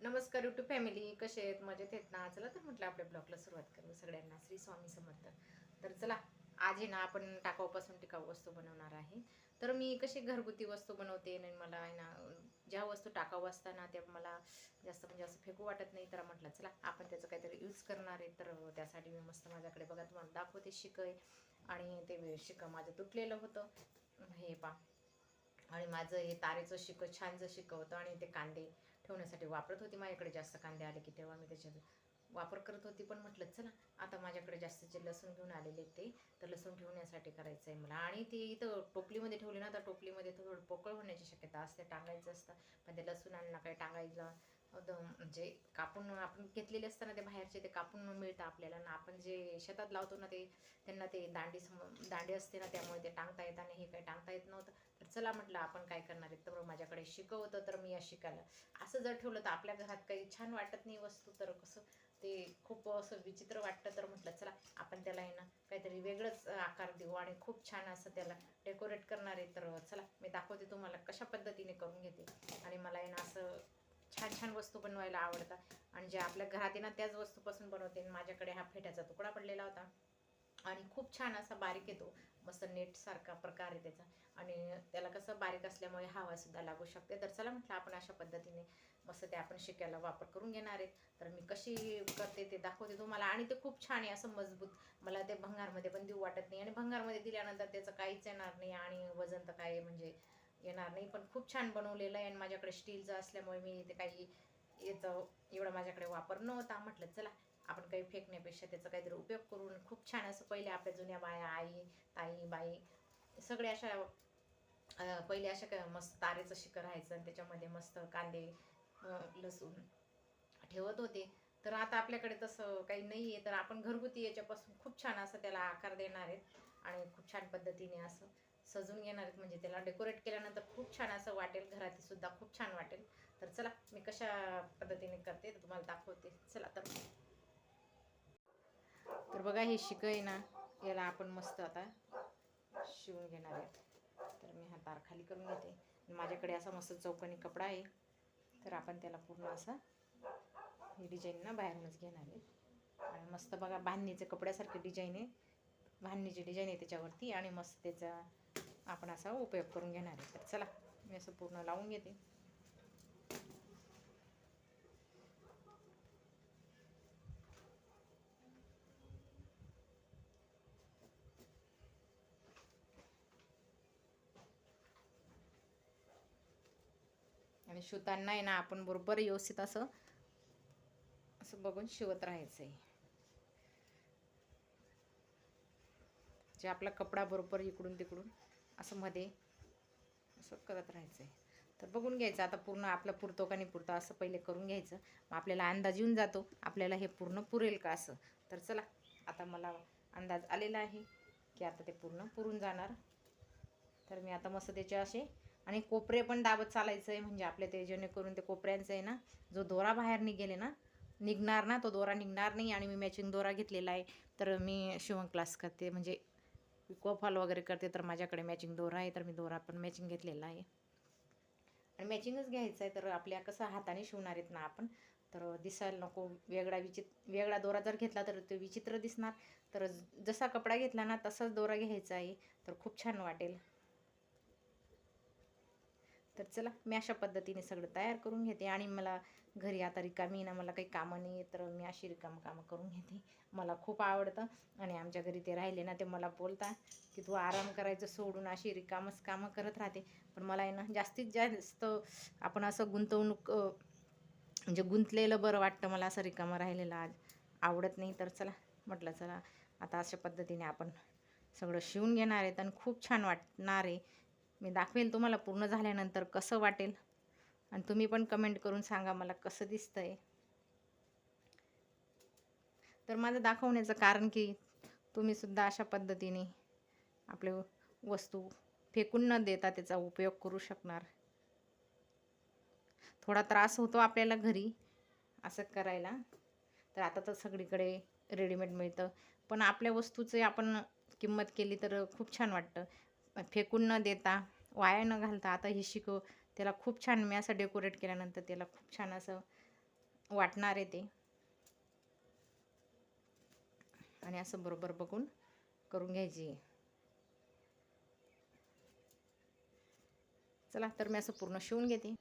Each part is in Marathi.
नमस्कार युट्यूब फॅमिली कसे आहेत? मजेत आहेत ना? चला तर म्हटलं आपल्या ब्लॉगला सुरुवात करू. सगळ्यांना श्री स्वामी समर्थ. तर चला आज आहे ना आपण टाकाऊपासून टिकाऊ वस्तू बनवणार आहे. तर मी कशी घरगुती वस्तू बनवते आणि मला आहे ना ज्या वस्तू टाकाऊ असताना त्या मला जास्त म्हणजे असं फेकू वाटत नाही तर म्हटलं चला आपण त्याचं काहीतरी यूज करणार आहे. तर त्यासाठी मी मस्त माझ्याकडे बघा तुम्हाला दाखवते शिकय. आणि ते शिकं माझं तुटलेलं होतं. हे पा आणि माझं हे तारेचं शिकं छान जं शिकं होतं आणि ते कांदे. ठेवण्यासाठी वापरत होती. माझ्याकडे जास्त कांदे आले की तेव्हा मी त्याच्यात वापर करत होती. पण म्हटलं चला आता माझ्याकडे जास्तीचे लसूण घेऊन आलेले ते तर लसूण ठेवण्यासाठी करायचं आहे मला. आणि ते इथं टोपलीमध्ये ठेवले ना तर टोपलीमध्ये थोडं पोकळ होण्याची शक्यता असते टांगायचं असतं. पण ते लसूणांना काय टांगायला म्हणजे कापून आपण घेतलेले असताना ते बाहेरचे ते कापून मिळतं आपल्याला. ना आपण जे शेतात लावतो ना ते त्यांना ते दांडी सम दांडी असते ना त्यामुळे ते टांगता येत आणि हे काही टांगता येत नव्हतं. तर चला म्हटलं आपण काय करणार? आहे तर माझ्याकडे शिकवतं तर मी या शिकायला. असं जर ठेवलं तर आपल्या घरात काही छान वाटत नाही वस्तू तर कसं? ते खूप असं विचित्र वाटतं तर म्हटलं चला आपण त्याला आहे ना काहीतरी वेगळंच आकार देऊ आणि खूप छान असं त्याला डेकोरेट करणार आहे. तर चला मी दाखवते तुम्हाला कशा पद्धतीने करून घेते. आणि मला आहे ना असं छान छान वस्तू बनवायला आवडतात. आणि जे आपल्या घरात आहे ना त्याच वस्तूपासून बनवते. आणि माझ्याकडे हा फेट्याचा तुकडा पडलेला होता. आणि खूप छान असा बारीक येतो. मस्त नेटसारखा प्रकार आहे त्याचा. आणि त्याला कसं बारीक असल्यामुळे हवासुद्धा लागू शकते. तर चला म्हटलं आपण अशा पद्धतीने मस्त ते आपण शिकायला वापर करून घेणार आहेत तर मी कशी करते ते दाखवते तुम्हाला. आणि ते खूप छान आहे असं मजबूत. मला ते भंगारमध्ये पण देऊ वाटत नाही. आणि भंगारमध्ये दिल्यानंतर त्याचं काहीच येणार नाही आणि वजन तर काय म्हणजे येणार नाही. पण खूप छान बनवलेलं आहे. आणि माझ्याकडे स्टीलचं असल्यामुळे मी ते काही येतं एवढा माझ्याकडे वापर नव्हता. म्हटलं चला आपण काही फेकण्यापेक्षा त्याचा काहीतरी उपयोग करून खूप छान असं पहिले आपल्या जुन्या बाया आई ताई बाई सगळे अशा पहिले अशा काय मस्त तारेचं शिखर राहायचं आणि त्याच्यामध्ये मस्त कांदे लसूण ठेवत होते. तर आता आपल्याकडे तसं काही नाही आहे तर आपण घरगुती याच्यापासून खूप छान असं त्याला आकार देणार आहेत आणि खूप छान पद्धतीने असं सजून घेणार आहेत. म्हणजे त्याला डेकोरेट केल्यानंतर खूप छान असं वाटेल. घरात सुद्धा खूप छान वाटेल. तर चला मी कशा पद्धतीने करते तर तुम्हाला दाखवते. चला तर तर बघा हे शिकं आहे ना याला आपण मस्त आता शिवून घेणार आहे. तर मी हा तार खाली करून घेते. माझ्याकडे असा मस्त चौकणी कपडा आहे. तर आपण त्याला पूर्ण असा ही डिझाईन ना बाहेरूनच घेणार आहे. आणि मस्त बघा बांधणीचे कपड्यासारखी डिझाईन आहे. भांडणीची डिझाईन आहे त्याच्यावरती आणि मस्त त्याचा आपण असा उपयोग करून घेणार आहे. तर चला मी असं पूर्ण लावून घेते. आणि शिवताना आहे ना आपण बरोबर व्यवस्थित असं असं बघून शिवत राहायचं आहे जे आपला कपडा बरोबर इकडून तिकडून असं मध्ये असं करत राहायचं आहे तर बघून घ्यायचं आता पूर्ण आपलं पुरतो का नाही पुरतो असं पहिले करून घ्यायचं. मग आपल्याला अंदाज येऊन जातो आपल्याला हे पूर्ण पुरेल का असं. तर चला आता मला अंदाज आलेला आहे की आता ते पूर्ण पुरून जाणार. तर मी आता मस्त त्याचे असे आणि कोपरे पण दाबत चालायचं आहे म्हणजे आपल्या ते जेणेकरून ते कोपऱ्यांचं आहे ना जो दोरा बाहेर निघेले ना निघणार ना तो दोरा निघणार नाही आणि मी मॅचिंग दोरा घेतलेला आहे तर मी शिवण क्लास करते म्हणजे कोफॉल वगैरे करते तर माझ्याकडे मॅचिंग दोरा आहे तर मी दोरा पण मॅचिंग घेतलेला आहे. आणि मॅचिंगच घ्यायचं आहे तर आपल्या कसं हाताने शिवणार आहेत ना आपण तर दिसायला नको वेगळा विचित्र वेगळा दोरा जर घेतला तर ते विचित्र दिसणार. तर जसा कपडा घेतला ना तसाच दोरा घ्यायचा आहे तर खूप छान वाटेल. तर चला मी अशा पद्धतीने सगळं तयार करून घेते आणि मला घरी आता रिकामी ना मला काही कामं नाही तर मी अशी रिकामं कामं करून घेते. मला खूप आवडतं आणि आमच्या घरी ते राहिले ना ते मला बोलता की तू आराम करायचं सोडून अशी रिकामच कामं करत राहते. पण मला आहे ना जास्तीत जास्त आपण असं गुंतवणूक म्हणजे गुंतलेलं बरं वाटतं मला असं रिकामं राहिलेलं आज. आवडत नाही तर चला म्हटलं चला आता अशा पद्धतीने आपण सगळं शिवून घेणार आहेत आणि खूप छान वाटणार आहे. मी दाखवेल तुम्हाला पूर्ण झाल्यानंतर कसं वाटेल. आणि तुम्ही पण कमेंट करून सांगा मला कसं दिसतं आहे तर माझं दाखवण्याचं कारण की तुम्हीसुद्धा अशा पद्धतीने आपले वस्तू फेकून न देता त्याचा उपयोग करू शकणार. थोडा त्रास होतो आपल्याला घरी असं करायला. तर आता तर सगळीकडे रेडीमेड मिळतं. पण आपल्या वस्तूचे आपण किंमत केली तर खूप छान वाटतं. फेकून न देता वाया न घालता आता ही शिकव. त्याला खूप छान मी असं डेकोरेट केल्यानंतर त्याला खूप छान असं वाटणार आहे ते. आणि असं बरोबर बघून करून घ्यायची चला तर मी असं पूर्ण शिवून घेते.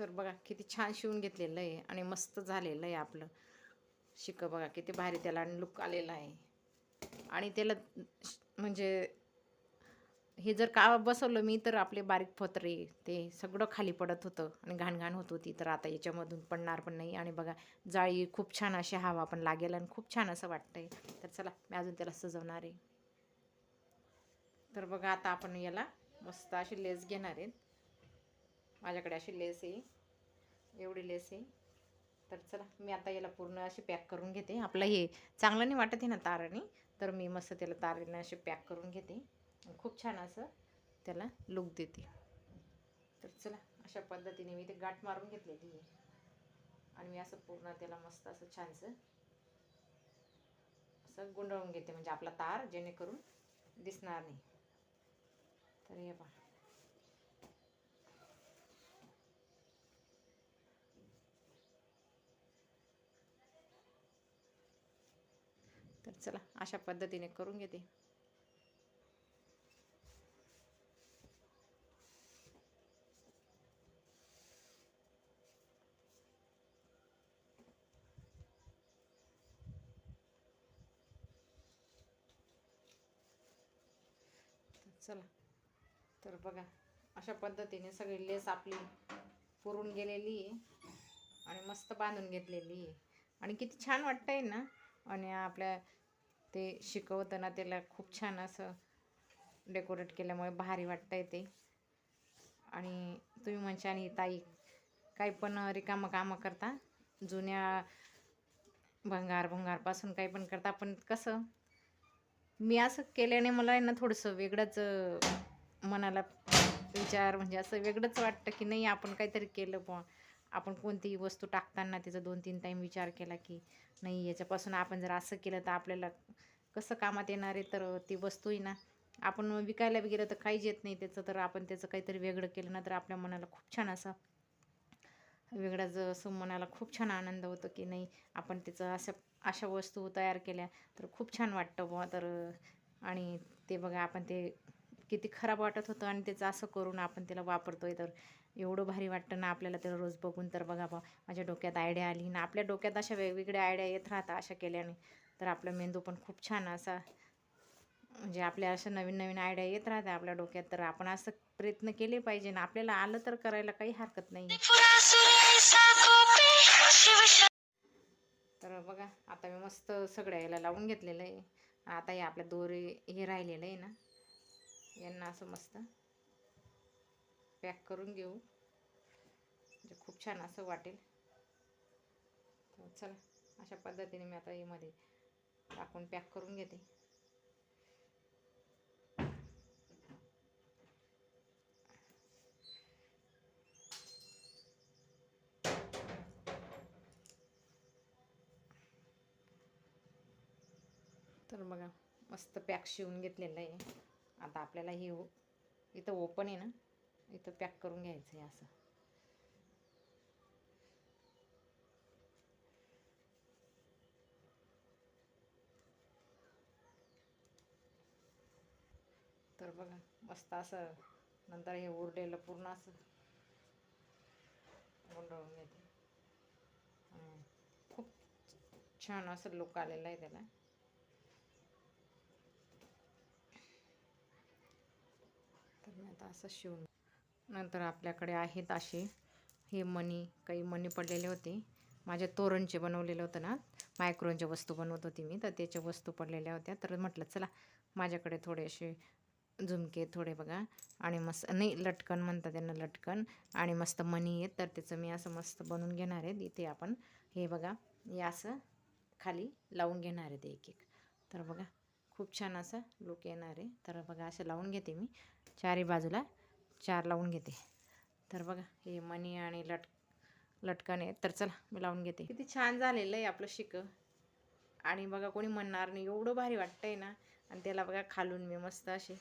तर बघा किती छान शिवून घेतलेलं आहे आणि मस्त झालेलं आहे आपलं. शिक बघा किती भारी त्याला लुक आलेला आहे. आणि त्याला म्हणजे हे जर का बसवलं मी तर आपले बारीक फत्रे ते सगळं खाली पडत होतं आणि घाणघाण होत होती. तर आता याच्यामधून पडणार पण नाही. आणि बघा जाळी खूप छान अशी हवा पण लागेल आणि खूप छान असं वाटतंय. तर चला मी अजून त्याला सजवणार आहे. तर बघा आता आपण याला मस्त अशी लेस घेणार आहेत. माझ्याकडे अशी लेस आहे. एवढी लेस आहे. तर चला मी आता याला पूर्ण अशी पॅक करून घेते. आपलं हे चांगलं नाही वाटत आहे ना ताराने तर मी मस्त त्याला तारेने असे पॅक करून घेते. खूप छान असं त्याला लुक देते. तर चला अशा पद्धतीने मी ते गाठ मारून घेतलेली आहे आणि मी असं पूर्ण त्याला मस्त असं छानसं असं गुंडळून घेते. म्हणजे आपला तार जेणेकरून दिसणार नाही. तर हे पहा. चला अशा पद्धतीने करून घेते. चला तर बघा अशा पद्धतीने सगळी लेस आपली पुरून गेलेली आहे आणि मस्त बांधून घेतलेली आहे. आणि किती छान वाटतंय ना आणि आपल्या ते शिकवताना त्याला खूप छान असं डेकोरेट केल्यामुळे भारी वाटतंय ते. आणि तुम्ही म्हणशान ही ताई काही पण रिकामं कामं करता जुन्या भंगार भंगारपासून काही पण करता पण कसं मी असं केल्याने मला ना थोडंसं वेगळंच मनाला विचार म्हणजे असं वेगळंच वाटतं की नाही आपण काहीतरी केलं पण आपण कोणतीही वस्तू टाकताना त्याचा दोन तीन टाईम विचार केला की नाही याच्यापासून आपण जर असं केलं तर आपल्याला कसं कामात येणार आहे? तर ती वस्तू ना आपण विकायला बी गेलं तर काहीच येत नाही त्याचं. तर आपण त्याचं काहीतरी वेगळं केलं ना तर आपल्या मनाला खूप छान असं वेगळा असं मनाला खूप छान आनंद होतो की नाही आपण त्याचं अशा अशा वस्तू तयार केल्या तर खूप छान वाटतं बुवा. तर आणि ते बघा आपण ते किती खराब वाटत होतं आणि त्याचं असं करून आपण त्याला वापरतोय तर एवढं भारी वाटतं ना आपल्याला त्याला रोज बघून. तर बघा बा माझ्या डोक्यात आयडिया आली ना. आपल्या डोक्यात अशा वेगवेगळ्या आयडिया येत राहतात अशा केल्याने. तर आपला मेंदू पण खूप छान असा म्हणजे आपल्या अशा नवीन नवीन आयडिया येत राहतात आपल्या डोक्यात. तर आपण असं प्रयत्न केले पाहिजे ना. आपल्याला आलं तर करायला काही हरकत नाही. तर बघा आता मी मस्त सगळ्या याला लावून घेतलेलं आहे. आता हे आपल्या दोरे हे राहिलेलं आहे ना. यांना असं मस्त पॅक करून घेऊ. म्हणजे खूप छान असं वाटेल. तर चला अशा पद्धतीने मी आता यामध्ये टाकून पॅक करून घेते. तर बघा मस्त पॅक शिवून घेतलेलं आहे. आता आपल्याला हे ओ- इथं ओपन आहे ना इथं पॅक करून घ्यायचं आहे असं. तर बघा मस्त असं नंतर हे उरलेलं पूर्ण असं गुंडळून घेते. खूप छान असं लुक आलेलं आहे त्याला. तर मी आता असं शिवून नंतर आपल्याकडे आहेत असे. हे मणी काही मणी पडलेले होते. माझ्या तोरणचे बनवलेलं होतं ना. मायक्रोनच्या वस्तू बनवत होती मी. तर त्याच्या वस्तू पडलेल्या होत्या. तर म्हटलं चला माझ्याकडे थोडे असे झुमके थोडे बघा. आणि मस्त नाही लटकन म्हणतात त्यांना लटकन. आणि मस्त मणी आहेत. तर त्याचं मी असं मस्त बनवून घेणार आहे. इथे आपण हे बघा हे असं खाली लावून घेणार आहे ते एक एक. तर बघा खूप छान असा लुक येणार आहे. तर बघा असं लावून घेते मी. चारही बाजूला चार लावून घेते. तर बघा हे मणी आणि लट लटकन आहे तर चला मी लावून घेते. किती छान झालेलं आहे आपलं शिक. आणि बघा कोणी म्हणणार नाही. एवढं भारी वाटतंय ना. आणि त्याला बघा खालून मी मस्त असे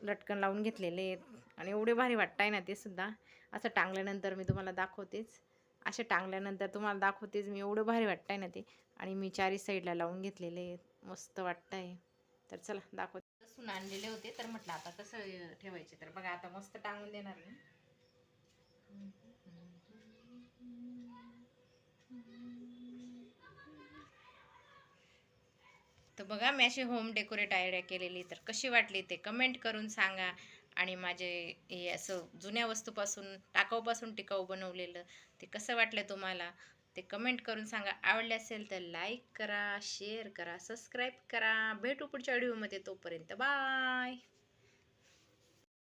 लटकन लावून घेतलेले आहेत. आणि एवढे भारी वाटतंय ना ते सुद्धा. असं टांगल्यानंतर मी तुम्हाला दाखवतेच. असे टांगल्यानंतर तुम्हाला दाखवतेच मी. एवढं भारी वाटतंय ना ते. आणि मी चारी साईडला लावून घेतलेले आहेत. मस्त वाटतंय. तर चला दाखव लसूण आणलेले होते तर म्हटलं आता कसं ठेवायचे. तर बघा आता मस्त टांगून देणार मी. तर बघा मी अशी होम डेकोरेट आयडिया केलेली. तर कशी वाटली ते कमेंट करून सांगा. आणि माझे हे असं जुन्या वस्तूपासून टाकाऊपासून टिकाऊ बनवलेलं ते कसं वाटलं तुम्हाला? ते कमेंट करून सांगा. आवडले असेल तर लाईक करा शेअर करा सबस्क्राईब करा. भेटू पुढच्या व्हिडिओमध्ये तोपर्यंत. बाय